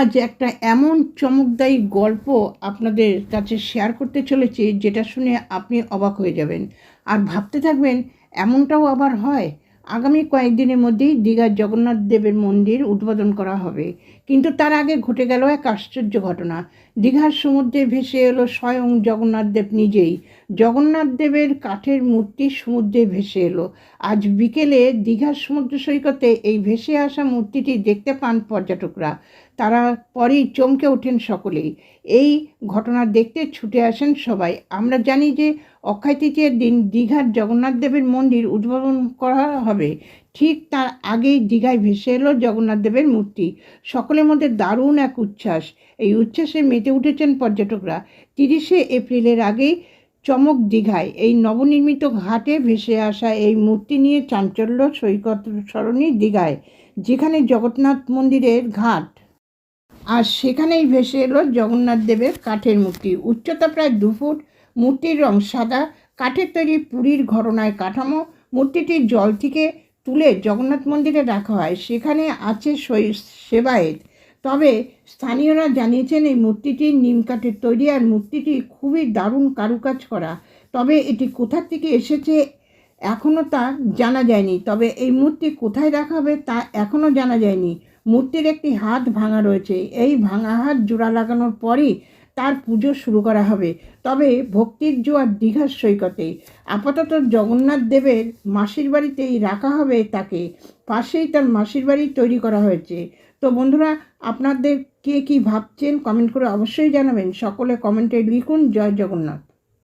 আজ একটা এমন চমকদায়ী গল্প আপনাদের কাছে শেয়ার করতে চলেছি, যেটা শুনে আপনি অবাক হয়ে যাবেন। আর ভাবতে থাকবেন, এমনটাও আবার হয়। আগামী কয়েকদিনের মধ্যেই দীঘার জগন্নাথ দেবের মন্দির উদ্বোধন করা হবে। কিন্তু তার আগে ঘটে গেল এক আশ্চর্য ঘটনা। দীঘার সমুদ্রে ভেসে এলো স্বয়ং জগন্নাথ দেব নিজেই। জগন্নাথ দেবের কাঠের মূর্তি সমুদ্রে ভেসে এলো। আজ বিকেলে দীঘার সমুদ্র সৈকতে এই ভেসে আসা মূর্তিটি দেখতে পান পর্যটকরা। তারা পরেই চমকে ওঠেন সকলেই। এই ঘটনা দেখতে ছুটে আসেন সবাই। আমরা জানি যে অক্ষয় তৃতীয়ার দিন দীঘার জগন্নাথ দেবের মন্দির উদ্বোধন করা হবে। ঠিক তার আগেই দীঘায় ভেসে এলো জগন্নাথ দেবের মূর্তি। সকলের মধ্যে দারুণ এক উচ্ছ্বাস। এই উচ্ছ্বাসে মেতে উঠেছেন পর্যটকরা। তিরিশে এপ্রিলের আগেই চমক দীঘায়। এই নবনির্মিত ঘাটে ভেসে আসা এই মূর্তি নিয়ে চাঞ্চল্য সৈকত সরণি দীঘায়, যেখানে জগন্নাথ মন্দিরের ঘাট। আর সেখানেই ভেসে এলো জগন্নাথ দেবের কাঠের মূর্তি। উচ্চতা প্রায় দু ফুট মূর্তির রং সাদা, কাঠের তৈরি পুরীর ঘরনায় কাঠামো। মূর্তিটি জল থেকে তুলে জগন্নাথ মন্দিরে রাখা হয়। সেখানে আছে সেবায়েত তবে স্থানীয়রা জানিয়েছেন, এই মূর্তিটি নিম কাঠের তৈরি আর মূর্তিটি খুবই দারুণ কারুকাজ করা। তবে এটি কোথা থেকে এসেছে এখনও তা জানা যায়নি। তবে এই মূর্তি কোথায় রাখা হবে তা এখনও জানা যায়নি। মূর্তির একটি হাত ভাঙা রয়েছে। এই ভাঙা হাত জোড়া লাগানোর পরই তার পুজো শুরু করা হবে। তবে ভক্তির জোয়ার দীঘার সৈকতে। আপাতত জগন্নাথ দেবের মাসির বাড়িতেই রাখা হবে তাকে। পাশেই তার মাসির বাড়ি তৈরি করা হয়েছে। তো বন্ধুরা, আপনাদের কে কি ভাবছেন কমেন্ট করে অবশ্যই জানাবেন। সকলে কমেন্টে লিখুন, জয় জগন্নাথ।